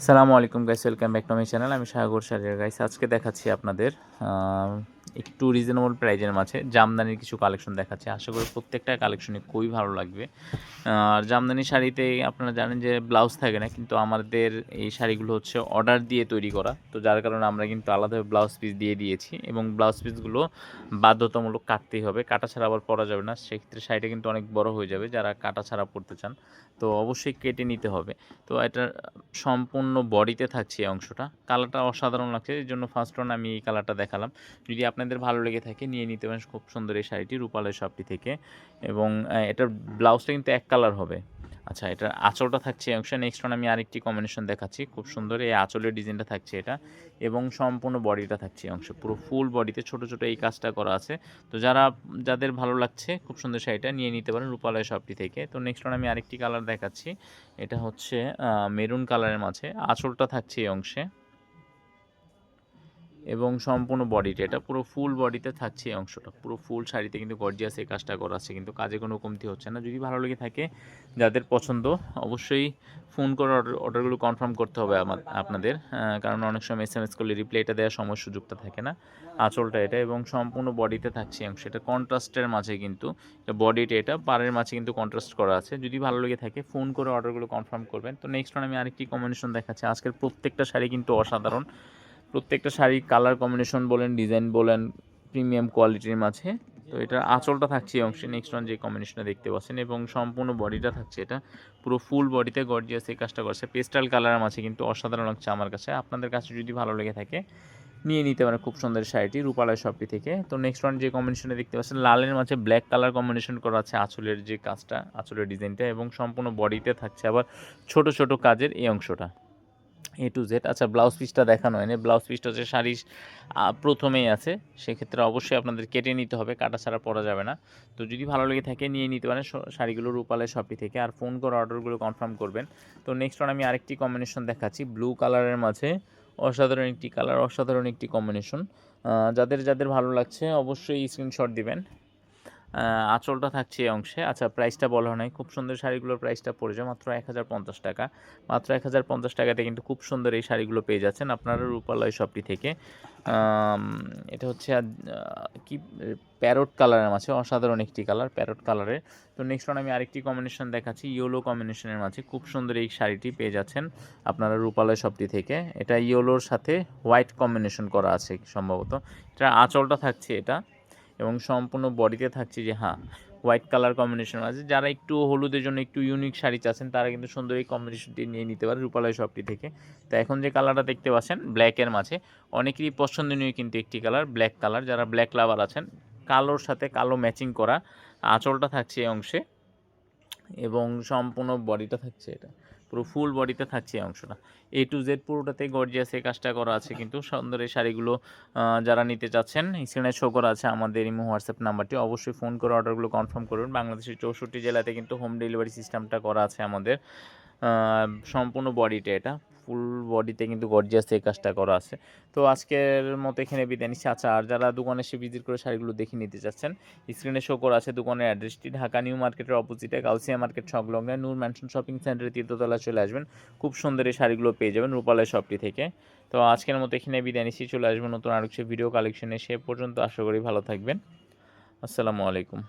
সালামু আলাইকুম guys welcome back to my channel আমি সাগর সারিয়ার গাইস আজকে দেখাচ্ছি আপনাদের একটু রিজনেবল প্রাইজের মাঝে। জামদানির কিছু কালেকশন দেখাচ্ছি। আশা করি প্রত্যেকটা কালেকশনই খুবই ভালো লাগবে। আর জামদানি শাড়িতে আপনারা জানেন যে ব্লাউজ থাকে না, কিন্তু আমাদের এই শাড়িগুলো হচ্ছে অর্ডার দিয়ে তৈরি করা। তো যার কারণে আমরা কিন্তু আলাদাভাবে ব্লাউজ পিস দিয়ে দিয়েছি এবং ব্লাউজ পিসগুলো বাধ্যতামূলক কাটতেই হবে। কাটা ছাড়া আবার পরা যাবে না। সেক্ষেত্রে শাড়িটা কিন্তু অনেক বড় হয়ে যাবে যারা কাটা ছাড়া পরতে চান। তো অবশ্যই কেটে নিতে হবে। তো এটা সম্পূর্ণ বডিতে থাকছে এই অংশটা। কালারটা অসাধারণ লাগছে। এই জন্য ফার্স্ট ওয়ান আমি এই কালারটা দেখালাম। যদি আপনাদের ভালো লেগে থাকে, নিয়ে নিতে পারেন। খুব সুন্দর এই শাড়িটি রূপালয় শপটি থেকে। এবং এটার ব্লাউজটা কিন্তু এক কালার হবে। আচ্ছা এটার আঁচলটা থাকছে অংশে। নেক্সট আমি আরেকটি কম্বিনেশন দেখাচ্ছি। খুব সুন্দর এই আঁচলের ডিজাইনটা থাকছে এটা। এবং সম্পূর্ণ বডিটা থাকছে অংশে। পুরো ফুল বডিতে ছোট ছোট এই কাজটা করা আছে। তো যারা, যাদের ভালো লাগছে, খুব সুন্দর শাড়িটা নিয়ে নিতে পারেন রূপালয় শপটি থেকে। তো নেক্সট আমি আরেকটি কালার দেখাচ্ছি। এটা হচ্ছে মেরুন কালারের মাঝে। আঁচলটা থাকছে এই অংশে। এবং সম্পূর্ণ বডিটা এটা পুরো ফুল বডিতে থাকছে এই অংশটা। পুরো ফুল শাড়িতে কিন্তু গর্জিয়াস এই কাজটা করা আছে, কিন্তু কাজে কোনো কমতি হচ্ছে না। যদি ভালো লেগে থাকে, যাদের পছন্দ, অবশ্যই ফোন করে অর্ডার অর্ডারগুলো কনফার্ম করতে হবে আমার আপনাদের কারণ অনেক সময় এস এম এস করলে রিপ্লাইটা দেওয়ার সময় সুযোগটা থাকে না। আঁচলটা এটা এবং সম্পূর্ণ বডিতে থাকছে অংশ এটা কন্ট্রাস্টের মাঝে কিন্তু বডিটা এটা পাড়ের মাঝে কিন্তু কন্ট্রাস্ট করা আছে। যদি ভালো লেগে থাকে ফোন করে অর্ডারগুলো কনফার্ম করবেন। তো নেক্সট আমি আরেকটি কম্বিনেশন দেখাচ্ছি। আজকের প্রত্যেকটা শাড়ি কিন্তু অসাধারণ। প্রত্যেকটা শাড়ির কালার কম্বিনেশন বলেন ডিজাইন বলেন প্রিমিয়াম কোয়ালিটির মাঝে। তো এটা আঁচলটা থাকছে এই অংশে নেক্সট ওয়ান যে কম্বিনেশনটা দেখতে পাচ্ছেন, এবং সম্পূর্ণ বডিটা থাকছে এটা। পুরো ফুল বডিতে গর্জিয়াস এই কাজটা করছে। পেস্টাল কালারের মাঝে কিন্তু অসাধারণ লাগছে আমার কাছে। আপনাদের কাছে যদি ভালো লেগে থাকে, নিয়ে নিতে পারেন খুব সুন্দর শাড়িটি রূপালয় শপটি থেকে। তো নেক্সট ওয়ান যে কম্বিনেশনে দেখতে পাচ্ছেন, লালের মাঝে ব্ল্যাক কালার কম্বিনেশন করা আছে আঁচলের যে কাজটা, আঁচলের ডিজাইনটা এবং সম্পূর্ণ বডিতে থাকছে আবার ছোট ছোট কাজের এই অংশটা। এ টু জেড আচ্ছা ব্লাউজ পিসটা দেখানো হয়নি। ব্লাউজ পিসটা হচ্ছে শাড়ি প্রথমেই আছে। সেক্ষেত্রে অবশ্যই আপনাদের কেটে নিতে হবে। কাটা ছাড়া পরা যাবে না। তো যদি ভালো লেগে থাকে, নিয়ে নিতে পারেন। শাড়িগুলো রূপালের শপটি থেকে। আর ফোন করে অর্ডারগুলো কনফার্ম করবেন। তো নেক্সট ওয়ান আমি আরেকটি কম্বিনেশন দেখাচ্ছি। ব্লু কালারের মাঝে অসাধারণ একটি কালার অসাধারণ একটি কম্বিনেশন যাদের যাদের ভালো লাগছে, অবশ্যই স্ক্রিনশট দিবেন। আঁচলটা থাকছে এই অংশে। আচ্ছা প্রাইসটা বলা নাই। খুব সুন্দর শাড়িগুলোর প্রাইসটা পড়েছে। মাত্র এক হাজার পঞ্চাশ টাকা। মাত্র এক হাজার পঞ্চাশ টাকাতে কিন্তু খুব সুন্দর এই শাড়িগুলো পেয়ে যাচ্ছেন আপনারা রূপালয় শপটি থেকে। এটা হচ্ছে কি প্যারট কালারের মাঝে, অসাধারণ একটি কালার প্যারট কালারের তো নেক্সট ওয়ান আমি আরেকটি কম্বিনেশন দেখাচ্ছি ইয়েলো কম্বিনেশনের মাঝে। খুব সুন্দর এই শাড়িটি পেয়ে যাচ্ছেন আপনারা রূপালয় শপটি থেকে। এটা ইয়েলোর সাথে হোয়াইট কম্বিনেশন করা আছে সম্ভবত। এটা আঁচলটা থাকছে এটা। এবং সম্পূর্ণ বডিতে থাকছে যে হ্যাঁ হোয়াইট কালার কম্বিনেশন আছে। যারা একটু হলুদের জন্য একটু ইউনিক শাড়ি চাচ্ছেন, তারা কিন্তু সুন্দর এই কম্বিনেশনটি নিয়ে নিতে পারে রূপালয় শপটি থেকে। তো এখন যে কালারটা দেখতে পাচ্ছেন ব্ল্যাকের মাঝে, অনেকেরই পছন্দনীয় কিন্তু একটি কালার ব্ল্যাক কালার যারা ব্ল্যাক লাভার আছেন, কালোর সাথে কালো ম্যাচিং করা আঁচলটা থাকছে এই অংশে এবং সম্পূর্ণ বডিটা থাকছে এটা। পুরো ফুল বডিতে থাকছে এই অংশটা। এ টু জেড পুরোটাতে গর্জিয়াস এই কাজটা করা আছে কিন্তু। সুন্দর এই শাড়িগুলো যারা নিতে চাচ্ছেন স্ক্রিনে শো করা আছে আমাদের ইমো হোয়াটসঅ্যাপ নাম্বারটি। অবশ্যই ফোন করে অর্ডারগুলো কনফার্ম করুন। বাংলাদেশের চৌষট্টি জেলাতে কিন্তু হোম ডেলিভারি সিস্টেমটা করা আছে আমাদের। সম্পূর্ণ বডিটা এটা। ফুল বডিতে কিন্তু গর্জিয়াস এই কাজটা করা আছে। তো আজকের মতো এখানে বিদায় নিচ্ছি। আচ্ছা আর যারা দোকানে এসে ভিজিট করে শাড়িগুলো দেখে নিতে চাচ্ছেন স্ক্রিনে শো করা আছে দোকানের অ্যাড্রেসটি ঢাকা নিউ মার্কেটের অপোজিটে কালসিয়া মার্কেট সংলগ্ন নূর ম্যানশন শপিং সেন্টারে তীর্থতলা চলে আসবেন। খুব সুন্দর এই শাড়িগুলো পেয়ে যাবেন রূপালয় শপটি থেকে। তো আজকের মতো এখানে বিদায় নিচ্ছি। চলে আসবেন নতুন আরেকটি ভিডিও কালেকশনে সে পর্যন্ত আশা করি ভালো থাকবেন। আসসালামু আলাইকুম।